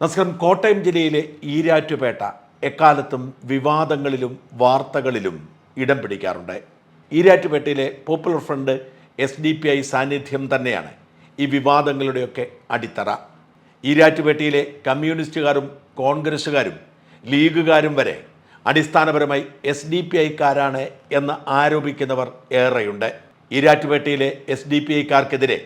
നമസ്കാരം കോട്ടയം ജില്ലയിലെ ഈരാറ്റുപേട്ട എക്കാലത്തും വിവാദങ്ങളിലും വാർത്തകളിലും ഇടം പിടിക്കാറുണ്ട്. ഈരാറ്റുപേട്ടയിലെ popular front S D P I സാന്നിധ്യം തന്നെയാണ് ഈ വിവാദങ്ങളുടെയൊക്കെ അടിത്തറ. ഈരാറ്റുപേട്ടയിലെ കമ്മ്യൂണിസ്റ്റുകാരും കോൺഗ്രസ്സുകാരും ലീഗുകാരും വരെ അടിസ്ഥാനപരമായി എസ് ഡി പി ഐക്കാരാണ് എന്ന് ആരോപിക്കുന്നവർ ഏറെയുണ്ട്. ഈരാറ്റുപേട്ടയിലെ എസ് ഡി പി ഐക്കാർക്കെതിരെ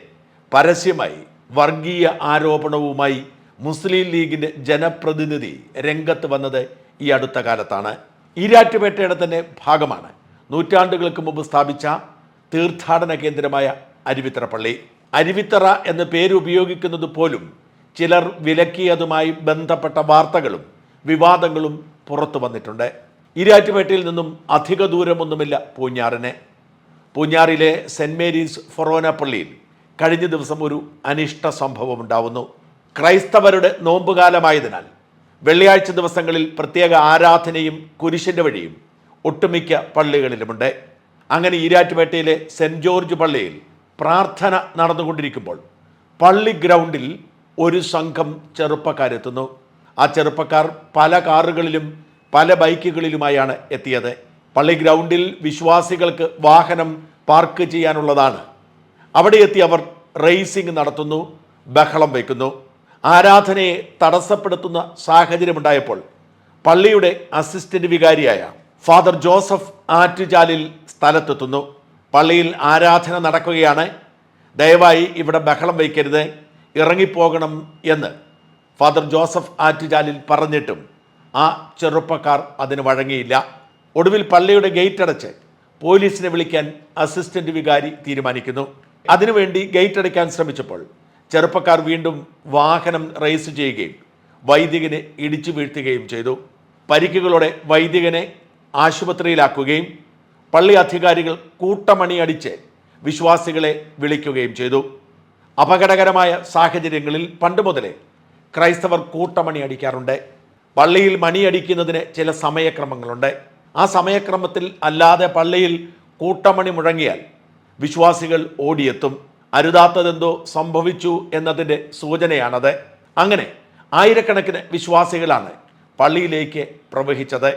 പരസ്യമായി വർഗീയ ആരോപണവുമായി മുസ്ലിം ലീഗിന്റെ ജനപ്രതിനിധി രംഗത്ത് വന്നത് ഈ അടുത്ത കാലത്താണ്. ഈരാറ്റുപേട്ടയുടെ തന്നെ ഭാഗമാണ്. നൂറ്റാണ്ടുകൾക്ക് മുമ്പ് സ്ഥാപിച്ച തീർത്ഥാടന കേന്ദ്രമായ അരുവിത്തറ പള്ളി അരുവിത്തറ എന്ന പേര് ഉപയോഗിക്കുന്നത് പോലും ചിലർ വിലക്കിയതുമായി ബന്ധപ്പെട്ട വാർത്തകളും വിവാദങ്ങളും പുറത്തു വന്നിട്ടുണ്ട്. ഈരാറ്റുപേട്ടയിൽ നിന്നും അധിക ദൂരമൊന്നുമില്ല പൂഞ്ഞാറിന്. പൂഞ്ഞാറിലെ സെന്റ് മേരീസ് ഫൊറോന പള്ളിയിൽ കഴിഞ്ഞ ദിവസം ഒരു അനിഷ്ട സംഭവം ഉണ്ടാവുന്നു ക്രൈസ്തവരുടെ നോമ്പുകാലമായതിനാൽ വെള്ളിയാഴ്ച ദിവസങ്ങളിൽ പ്രത്യേക ആരാധനയും കുരിശിന്റെ വഴിയും ഒട്ടുമിക്ക പള്ളികളിലുമുണ്ട്. അങ്ങനെ ഈരാറ്റുപേട്ടയിലെ സെന്റ് ജോർജ് പള്ളിയിൽ പ്രാർത്ഥന നടന്നുകൊണ്ടിരിക്കുമ്പോൾ പള്ളി ഗ്രൗണ്ടിൽ ഒരു സംഘം ചെറുപ്പക്കാരെത്തുന്നു. ആ ചെറുപ്പക്കാർ പല കാറുകളിലും പല ബൈക്കുകളിലുമായാണ് എത്തിയത്. പള്ളി ഗ്രൗണ്ടിൽ വിശ്വാസികൾക്ക് വാഹനം പാർക്ക് ചെയ്യാനുള്ളതാണ്. അവിടെ എത്തി അവർ റേസിംഗ് നടത്തുന്നു ബഹളം വയ്ക്കുന്നു. ആരാധനയെ തടസ്സപ്പെടുത്തുന്ന സാഹചര്യമുണ്ടായപ്പോൾ പള്ളിയുടെ അസിസ്റ്റന്റ് വികാരിയായ ഫാദർ ജോസഫ് ആറ്റുചാലിൽ സ്ഥലത്തെത്തുന്നു. പള്ളിയിൽ ആരാധന നടക്കുകയാണ്. ദയവായി ഇവിടെ ബഹളം വയ്ക്കരുത്. ഇറങ്ങിപ്പോകണം എന്ന് ഫാദർ ജോസഫ് ആറ്റുചാലിൽ പറഞ്ഞിട്ടും ആ ചെറുപ്പക്കാർ അതിന് വഴങ്ങിയില്ല. ഒടുവിൽ പള്ളിയുടെ ഗേറ്റ് അടച്ച് പോലീസിനെ വിളിക്കാൻ അസിസ്റ്റന്റ് വികാരി തീരുമാനിക്കുന്നു. അതിനുവേണ്ടി ഗേറ്റ് അടയ്ക്കാൻ ശ്രമിച്ചപ്പോൾ ചെറുപ്പക്കാർ വീണ്ടും വാഹനം റേസ് ചെയ്യുകയും വൈദികനെ ഇടിച്ചു വീഴ്ത്തുകയും ചെയ്തു. പരിക്കുകളോടെ വൈദികനെ ആശുപത്രിയിലാക്കുകയും പള്ളി അധികാരികൾ കൂട്ടമണി അടിച്ച് വിശ്വാസികളെ വിളിക്കുകയും ചെയ്തു. അപകടകരമായ സാഹചര്യങ്ങളിൽ പണ്ട് മുതലേ ക്രൈസ്തവർ കൂട്ടമണി അടിക്കാറുണ്ട് പള്ളിയിൽ മണിയടിക്കുന്നതിന് ചില സമയക്രമങ്ങളുണ്ട്. ആ സമയക്രമത്തിൽ അല്ലാതെ പള്ളിയിൽ കൂട്ടമണി മുഴങ്ങിയാൽ വിശ്വാസികൾ ഓടിയെത്തും. അരുതാത്തതെന്തോ സംഭവിച്ചു എന്നതിന്റെ സൂചനയാണത്. അങ്ങനെ ആയിരക്കണക്കിന് വിശ്വാസികളാണ് പള്ളിയിലേക്ക് പ്രവഹിച്ചത്.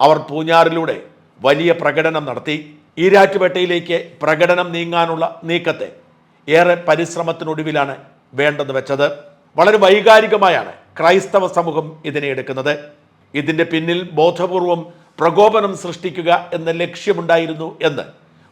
അവർ പൂഞ്ഞാറിലൂടെ വലിയ പ്രകടനം നടത്തി. ഈരാറ്റുപേട്ടയിലേക്ക് പ്രകടനം നീങ്ങാനുള്ള നീക്കത്തെ ഏറെ പരിശ്രമത്തിനൊടുവിലാണ് വേണ്ടെന്ന് വെച്ചത്. വളരെ വൈകാരികമായാണ് ക്രൈസ്തവ സമൂഹം ഇതിനെ എടുക്കുന്നത്. ഇതിന്റെ പിന്നിൽ ബോധപൂർവം പ്രകോപനം സൃഷ്ടിക്കുക എന്ന ലക്ഷ്യമുണ്ടായിരുന്നു എന്ന്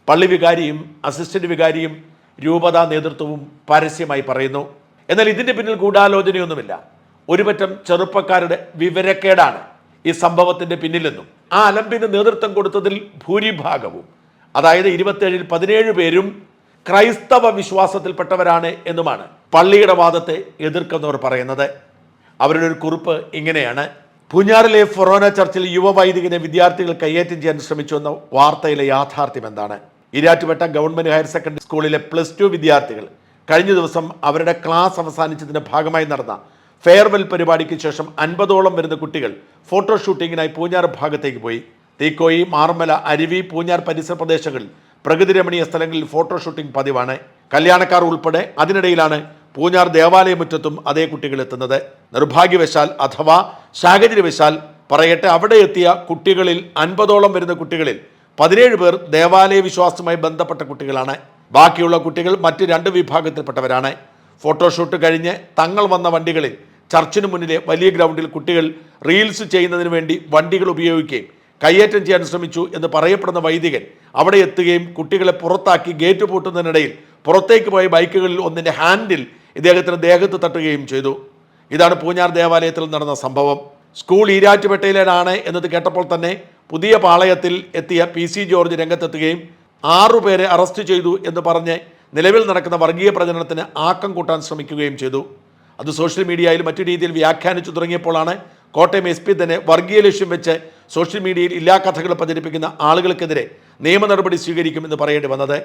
പള്ളി വികാരിയും അസിസ്റ്റന്റ് വികാരിയും രൂപതാ നേതൃത്വവും പരസ്യമായി പറയുന്നു. എന്നാൽ ഇതിന്റെ പിന്നിൽ ഗൂഢാലോചനയൊന്നുമില്ല. ഒരുപറ്റം ചെറുപ്പക്കാരുടെ വിവരക്കേടാണ് ഈ സംഭവത്തിന്റെ പിന്നിലെന്നും. ആ അലമ്പിന് നേതൃത്വം കൊടുത്തതിൽ ഭൂരിഭാഗവും അതായത് ഇരുപത്തേഴിൽ പതിനേഴ് പേരും ക്രൈസ്തവ വിശ്വാസത്തിൽപ്പെട്ടവരാണ് എന്നുമാണ് പള്ളിയുടെ വാദത്തെ എതിർക്കുന്നവർ പറയുന്നത്. അവരുടെ ഒരു കുറിപ്പ് ഇങ്ങനെയാണ്. പൂഞ്ഞാറിലെ ഫൊറോന ചർച്ചിൽ യുവവൈദികനെ വിദ്യാർത്ഥികൾ കയ്യേറ്റം ചെയ്യാൻ ശ്രമിച്ചുവെന്ന വാർത്തയിലെ യാഥാർത്ഥ്യം എന്താണ് ഇരാറ്റുപേട്ട ഗവൺമെന്റ് ഹയർ സെക്കൻഡറി സ്കൂളിലെ പ്ലസ് ടു വിദ്യാർത്ഥികൾ കഴിഞ്ഞ ദിവസം അവരുടെ ക്ലാസ് അവസാനിച്ചതിന്റെ ഭാഗമായി നടന്ന ഫെയർവെൽ പരിപാടിക്ക് ശേഷം അൻപതോളം വരുന്ന കുട്ടികൾ ഫോട്ടോ ഷൂട്ടിങ്ങിനായി പൂഞ്ഞാർ ഭാഗത്തേക്ക് പോയി. തീക്കോയി മാർമല അരുവി പൂഞ്ഞാർ പരിസര പ്രദേശങ്ങളിൽ പ്രകൃതി രമണീയ സ്ഥലങ്ങളിൽ ഫോട്ടോ ഷൂട്ടിംഗ് പതിവാണ്. കല്യാണക്കാർ ഉൾപ്പെടെ അതിനിടയിലാണ് പൂഞ്ഞാർ ദേവാലയമുറ്റത്തും അതേ കുട്ടികൾ എത്തുന്നത്. നിർഭാഗ്യവശാൽ അഥവാ സാഹചര്യവശാൽ പറയട്ടെ അവിടെ എത്തിയ കുട്ടികളിൽ അൻപതോളം വരുന്ന കുട്ടികളിൽ പതിനേഴ് പേർ ദേവാലയ വിശ്വാസവുമായി ബന്ധപ്പെട്ട കുട്ടികളാണ്. ബാക്കിയുള്ള കുട്ടികൾ മറ്റ് രണ്ട് വിഭാഗത്തിൽപ്പെട്ടവരാണ്. ഫോട്ടോഷൂട്ട് കഴിഞ്ഞ് തങ്ങൾ വന്ന വണ്ടികളിൽ ചർച്ചിന് മുന്നിലെ വലിയ ഗ്രൗണ്ടിൽ കുട്ടികൾ റീൽസ് ചെയ്യുന്നതിന് വേണ്ടി വണ്ടികൾ ഉപയോഗിക്കുകയും കയ്യേറ്റം ചെയ്യാൻ ശ്രമിച്ചു എന്ന് പറയപ്പെടുന്ന വൈദികൻ അവിടെ എത്തുകയും കുട്ടികളെ പുറത്താക്കി ഗേറ്റ് പൂട്ടുന്നതിനിടയിൽ പുറത്തേക്ക് പോയ ബൈക്കുകളിൽ ഒന്നിന്റെ ഹാൻഡിൽ ഇദ്ദേഹത്തിന് ദേഹത്ത് തട്ടുകയും ചെയ്തു. ഇതാണ് പൂഞ്ഞാർ ദേവാലയത്തിൽ നടന്ന സംഭവം. സ്കൂൾ ഈരാറ്റുപേട്ടയിലാണ് എന്നത് കേട്ടപ്പോൾ തന്നെ പുതിയ പാളയത്തിൽ എത്തിയ പി സി ജോർജ് രംഗത്തെത്തുകയും ആറുപേരെ അറസ്റ്റ് ചെയ്തു എന്ന് പറഞ്ഞ് നിലവിൽ നടക്കുന്ന വർഗീയ പ്രചരണത്തിന് ആക്കം കൂട്ടാൻ ശ്രമിക്കുകയും ചെയ്തു. അത് സോഷ്യൽ മീഡിയയിൽ മറ്റു രീതിയിൽ വ്യാഖ്യാനിച്ചു തുടങ്ങിയപ്പോഴാണ് കോട്ടയം എസ് പി തന്നെ വർഗീയ ലക്ഷ്യം വെച്ച് സോഷ്യൽ മീഡിയയിൽ ഇല്ലാ കഥകൾ പ്രചരിപ്പിക്കുന്ന ആളുകൾക്കെതിരെ നിയമ നടപടി സ്വീകരിക്കുമെന്ന് പറയേണ്ടി വന്നത്.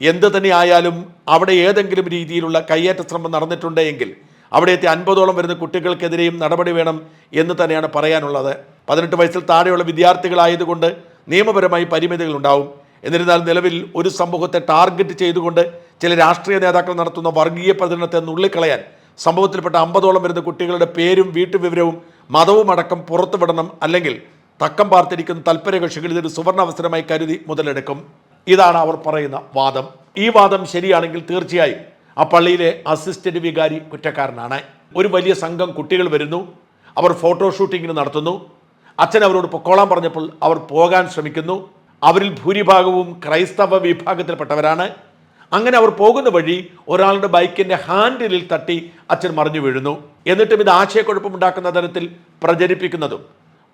എന്ത് തന്നെ ആയാലും അവിടെ ഏതെങ്കിലും രീതിയിലുള്ള കയ്യേറ്റ ശ്രമം നടന്നിട്ടുണ്ടെങ്കിൽ അവിടെ എത്തി അൻപതോളം വരുന്ന കുട്ടികൾക്കെതിരെയും നടപടി വേണം എന്ന് തന്നെയാണ് പറയാനുള്ളത്. പതിനെട്ട് വയസ്സിൽ താഴെയുള്ള വിദ്യാർത്ഥികളായതുകൊണ്ട് നിയമപരമായി പരിമിതികൾ ഉണ്ടാവും എന്നിരുന്നാൽ നിലവിൽ ഒരു സമൂഹത്തെ ടാർഗറ്റ് ചെയ്തുകൊണ്ട് ചില രാഷ്ട്രീയ നേതാക്കൾ നടത്തുന്ന വർഗീയ പ്രചരണത്തെ നുള്ളിക്കളയാൻ സംഭവത്തിൽപ്പെട്ട അമ്പതോളം വരുന്ന കുട്ടികളുടെ പേരും വീട്ടുവിവരവും മതവും അടക്കം പുറത്തുവിടണം അല്ലെങ്കിൽ തക്കം പാർത്തിരിക്കുന്ന തൽപര കക്ഷികൾ ഇതൊരു സുവർണ അവസരമായി കരുതി മുതലെടുക്കും. ഇതാണ് അവർ പറയുന്ന വാദം. ഈ വാദം ശരിയാണെങ്കിൽ തീർച്ചയായും ആ പള്ളിയിലെ അസിസ്റ്റന്റ് വികാരി കുറ്റക്കാരനാണ്. ഒരു വലിയ സംഘം കുട്ടികൾ വരുന്നു. അവർ ഫോട്ടോ ഷൂട്ടിങ്ങിന് നടത്തുന്നു. അച്ഛൻ അവരോട് പൊക്കോളാൻ പറഞ്ഞപ്പോൾ അവർ പോകാൻ ശ്രമിക്കുന്നു. അവരിൽ ഭൂരിഭാഗവും ക്രൈസ്തവ വിഭാഗത്തിൽപ്പെട്ടവരാണ്. അങ്ങനെ അവർ പോകുന്ന വഴി ഒരാളുടെ ബൈക്കിന്റെ ഹാൻഡിലിൽ തട്ടി അച്ഛൻ മറിഞ്ഞു വീഴുന്നു. എന്നിട്ടും ഇത് ആശയക്കുഴപ്പമുണ്ടാക്കുന്ന തരത്തിൽ പ്രചരിപ്പിക്കുന്നതും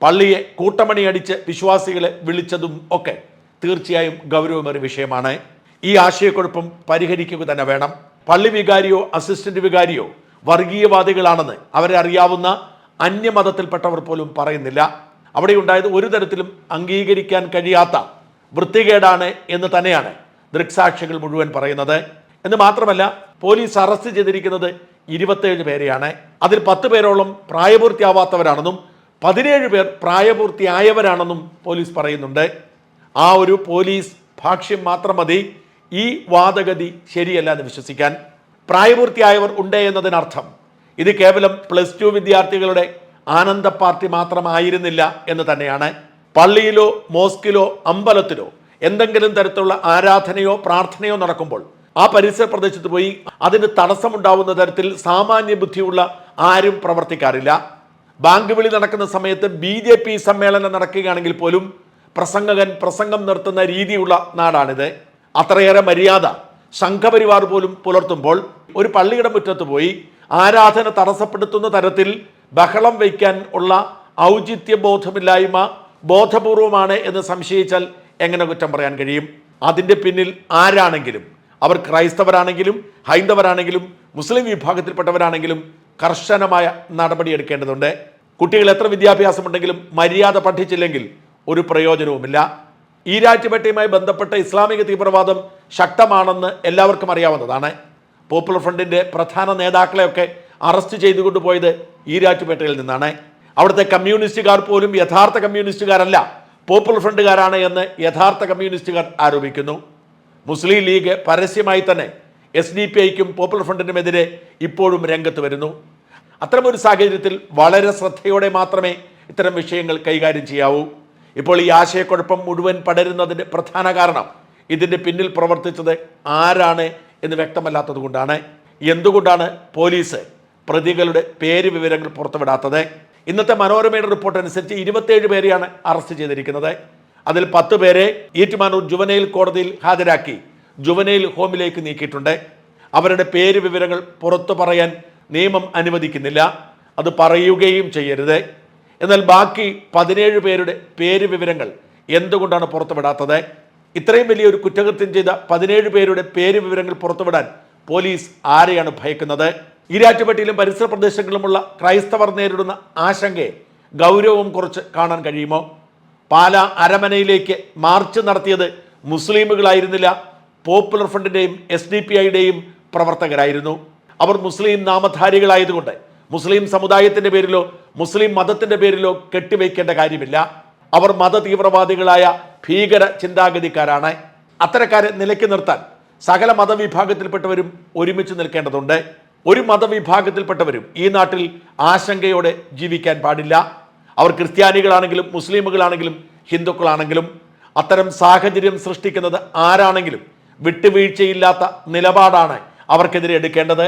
പള്ളിയെ കൂട്ടമണി അടിച്ച് വിശ്വാസികളെ വിളിച്ചതും ഒക്കെ തീർച്ചയായും ഗൗരവമേറിയ വിഷയമാണ്. ഈ ആശയക്കുഴപ്പം പരിഹരിക്കുക തന്നെ വേണം. പള്ളി വികാരിയോ അസിസ്റ്റന്റ് വികാരിയോ വർഗീയവാദികളാണെന്ന് അവരെ അറിയാവുന്ന അന്യമതത്തിൽപ്പെട്ടവർ പോലും പറയുന്നില്ല. അവിടെ ഉണ്ടായത് ഒരു തരത്തിലും അംഗീകരിക്കാൻ കഴിയാത്ത വൃത്തികേടാണ് എന്ന് തന്നെയാണ് ദൃക്സാക്ഷികൾ മുഴുവൻ പറയുന്നത്. എന്ന് മാത്രമല്ല പോലീസ് അറസ്റ്റ് ചെയ്തിരിക്കുന്നത് ഇരുപത്തേഴ് പേരെയാണ്. അതിൽ പത്ത് പേരോളം പ്രായപൂർത്തിയാവാത്തവരാണെന്നും പതിനേഴ് പേർ പ്രായപൂർത്തിയായവരാണെന്നും പോലീസ് പറയുന്നുണ്ട്. ആ ഒരു പോലീസ് ഭാഷ്യം മാത്രം മതി. ഈ വാദഗതി ശരിയല്ല എന്ന് വിശ്വസിക്കാൻ. പ്രായപൂർത്തിയായവർ ഉണ്ട് എന്നതിനർത്ഥം ഇത് കേവലം പ്ലസ് ടു വിദ്യാർത്ഥികളുടെ ആനന്ദ പാർട്ടി മാത്രമായിരുന്നില്ല എന്ന് തന്നെയാണ്. പള്ളിയിലോ മോസ്കിലോ അമ്പലത്തിലോ എന്തെങ്കിലും തരത്തിലുള്ള ആരാധനയോ പ്രാർത്ഥനയോ നടക്കുമ്പോൾ ആ പരിസര പ്രദേശത്ത് പോയി അതിന് തടസ്സമുണ്ടാവുന്ന തരത്തിൽ സാമാന്യ ബുദ്ധിയുള്ള ആരും പ്രവർത്തിക്കാറില്ല. ബാങ്ക് വിളി നടക്കുന്ന സമയത്ത് ബി ജെ പി സമ്മേളനം നടക്കുകയാണെങ്കിൽ പോലും പ്രസംഗകൻ പ്രസംഗം നിർത്തുന്ന രീതിയുള്ള നാടാണിത്. അത്രയേറെ മര്യാദ സംഘപരിവാർ പോലും പുലർത്തുമ്പോൾ ഒരു പള്ളിയുടെ മുറ്റത്ത് പോയി ആരാധന തടസ്സപ്പെടുത്തുന്ന തരത്തിൽ ബഹളം വയ്ക്കാൻ ഉള്ള ഔചിത്യ ബോധമില്ലായ്മ ബോധപൂർവമാണ് എന്ന് സംശയിച്ചാൽ എങ്ങനെ കുറ്റം പറയാൻ കഴിയും? അതിന്റെ പിന്നിൽ ആരാണെങ്കിലും അവർ ക്രൈസ്തവരാണെങ്കിലും ഹൈന്ദവരാണെങ്കിലും മുസ്ലിം വിഭാഗത്തിൽപ്പെട്ടവരാണെങ്കിലും കർശനമായ നടപടി എടുക്കേണ്ടതുണ്ട്. കുട്ടികൾ എത്ര വിദ്യാഭ്യാസമുണ്ടെങ്കിലും മര്യാദ പഠിച്ചില്ലെങ്കിൽ ഒരു പ്രയോജനവുമില്ല. ഈ ഈരാറ്റുപേട്ടയുമായി ബന്ധപ്പെട്ട ഇസ്ലാമിക തീവ്രവാദം ശക്തമാണെന്ന് എല്ലാവർക്കും അറിയാവുന്നതാണ്. പോപ്പുലർ ഫ്രണ്ടിന്റെ പ്രധാന നേതാക്കളെയൊക്കെ അറസ്റ്റ് ചെയ്തുകൊണ്ട് പോയത് ഈരാറ്റുപേട്ടയിൽ നിന്നാണ്. അവിടുത്തെ കമ്മ്യൂണിസ്റ്റുകാർ പോലും യഥാർത്ഥ കമ്മ്യൂണിസ്റ്റുകാരല്ല പോപ്പുലർ ഫ്രണ്ടുകാരാണ് എന്ന് യഥാർത്ഥ കമ്മ്യൂണിസ്റ്റുകാർ ആരോപിക്കുന്നു. മുസ്ലിം ലീഗ് പരസ്യമായി തന്നെ എസ് ഡി പി ഐക്കും പോപ്പുലർ ഫ്രണ്ടിനുമെതിരെ ഇപ്പോഴും രംഗത്ത് വരുന്നു. അത്തരമൊരു സാഹചര്യത്തിൽ വളരെ ശ്രദ്ധയോടെ മാത്രമേ ഇത്തരം വിഷയങ്ങൾ കൈകാര്യം ചെയ്യാവൂ. ഇപ്പോൾ ഈ ആശയക്കുഴപ്പം മുഴുവൻ പടരുന്നതിന്റെ പ്രധാന കാരണം ഇതിന്റെ പിന്നിൽ പ്രവർത്തിച്ചത് ആരാണ് എന്ന് വ്യക്തമല്ലാത്തത് കൊണ്ടാണ് എന്തുകൊണ്ടാണ് പോലീസ് പ്രതികളുടെ പേര് വിവരങ്ങൾ പുറത്തുവിടാത്തത്. ഇന്നത്തെ മനോരമയുടെ റിപ്പോർട്ട് അനുസരിച്ച് ഇരുപത്തേഴ് പേരെയാണ് അറസ്റ്റ് ചെയ്തിരിക്കുന്നത്. അതിൽ പത്ത് പേരെ ഈറ്റുമാനൂർ ജുവനൈൽ കോടതിയിൽ ഹാജരാക്കി ജുവനൈൽ ഹോമിലേക്ക് നീക്കിയിട്ടുണ്ട്. അവരുടെ പേര് വിവരങ്ങൾ പുറത്തു പറയാൻ നിയമം അനുവദിക്കുന്നില്ല. അത് പറയുകയും ചെയ്യരുത്. എന്നാൽ ബാക്കി പതിനേഴ് പേരുടെ പേര് വിവരങ്ങൾ എന്തുകൊണ്ടാണ് പുറത്തുവിടാത്തത്? ഇത്രയും വലിയൊരു കുറ്റകൃത്യം ചെയ്ത പതിനേഴ് പേരുടെ പേര് വിവരങ്ങൾ പുറത്തുവിടാൻ പോലീസ് ആരെയാണ് ഭയക്കുന്നത്? ഈരാറ്റുപേട്ടയിലും പരിസര പ്രദേശങ്ങളിലുമുള്ള ക്രൈസ്തവർ നേരിടുന്ന ആശങ്കയെ ഗൗരവം കുറച്ച് കാണാൻ കഴിയുമോ? പാല അരമനയിലേക്ക് മാർച്ച് നടത്തിയത് മുസ്ലിമുകളായിരുന്നില്ല. പോപ്പുലർ ഫ്രണ്ടിന്റെയും എസ് ഡി പി ഐയുടെയും പ്രവർത്തകരായിരുന്നു. അവർ മുസ്ലിം നാമധാരികളായതുകൊണ്ട് മുസ്ലിം സമുദായത്തിന്റെ പേരിലോ മുസ്ലിം മതത്തിന്റെ പേരിലോ കെട്ടിവയ്ക്കേണ്ട കാര്യമില്ല. അവർ മത തീവ്രവാദികളായ ഭീകര ചിന്താഗതിക്കാരാണ്. അത്തരക്കാരെ നിലയ്ക്ക് നിർത്താൻ സകല മതവിഭാഗത്തിൽപ്പെട്ടവരും ഒരുമിച്ച് നിൽക്കേണ്ടതുണ്ട്. ഒരു മതവിഭാഗത്തിൽപ്പെട്ടവരും ഈ നാട്ടിൽ ആശങ്കയോടെ ജീവിക്കാൻ പാടില്ല. അവർ ക്രിസ്ത്യാനികളാണെങ്കിലും മുസ്ലിമുകളാണെങ്കിലും ഹിന്ദുക്കളാണെങ്കിലും അത്തരം സാഹചര്യം സൃഷ്ടിക്കുന്നത് ആരാണെങ്കിലും വിട്ടുവീഴ്ചയില്ലാത്ത നിലപാടാണ് അവർക്കെതിരെ എടുക്കേണ്ടത്.